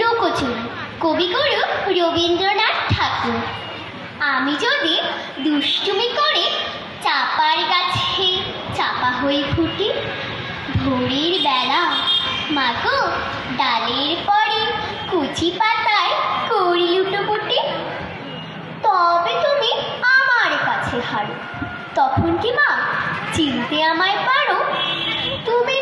লোকচুরি কবিগুরু রবীন্দ্রনাথ ঠাকুর। আমি যদি দুষ্টুমি করে চাপার গাছে চাপা হয়ে ফুটি ভোরের বেলা মাগো ডালের পরে কুচি পাতায় করি লুটোপুটি। তবে তুমি আমার কাছে হারো। তখন কি মা, চিনতে আমায় পারো? তুমি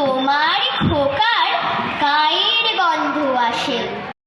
তোমার খোকার আসে